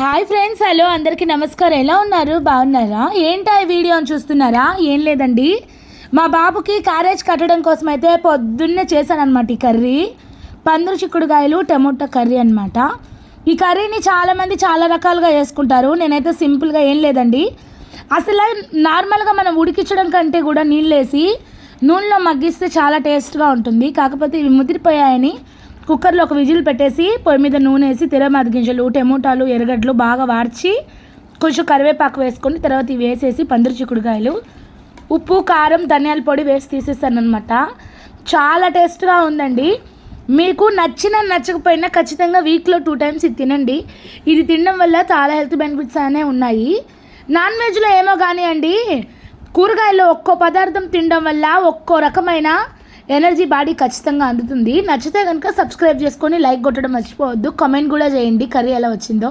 Hi friends hello అందరికీ నమస్కారం. ఎలా ఉన్నారు? బాగున్నారా? ఏంటా ఈ వీడియో అని చూస్తున్నారా? ఏం లేదండి. మా బాబుకి క్యారేజ్ కట్టడం కోసం అయితే పొద్దున్నే చేశానమాట ఈ కర్రీ. పందురు చిక్కుడుకాయలు టమోటా కర్రీ అనమాట ఈ కర్రీని చాలామంది చాలా రకాలుగా చేసుకుంటారు. నేనైతే సింపుల్గా ఏం లేదండి. అసలు నార్మల్గా మనం ఉడికించడం కంటే కూడా నీళ్ళేసి నూనెలో మగ్గిస్తే చాలా టేస్ట్గా ఉంటుంది. కాకపోతే ఇవి ముదిరిపోయాయని కుక్కర్లో ఒక విజిల్ పెట్టేసి పొయ్యి మీద నూనె వేసి తిరమాది గింజలు టమోటాలు ఎర్రగడ్డలు బాగా వార్చి కొంచెం కరివేపాకు వేసుకొని తర్వాత ఇవి వేసేసి పందిరి చిక్కుడుకాయలు ఉప్పు కారం ధనియాల పొడి వేసి తీసేసాను అనమాట చాలా టేస్ట్గా ఉందండి. మీకు నచ్చిన నచ్చకపోయినా ఖచ్చితంగా వీక్లో టూ టైమ్స్ ఇది తినండి. ఇది తినడం వల్ల చాలా హెల్త్ బెనిఫిట్స్ అనే ఉన్నాయి. నాన్ వెజ్లో ఏమో కానీ అండి కూరగాయల్లో ఒక్కో పదార్థం తినడం వల్ల ఒక్కో రకమైన ఎనర్జీ బాడీ ఖచ్చితంగా అందుతుంది. నచ్చితే కనుక సబ్స్క్రైబ్ చేసుకొని లైక్ కొట్టడం మర్చిపోవద్దు. కామెంట్ కూడా చేయండి. కర్రీ ఎలా వచ్చిందో.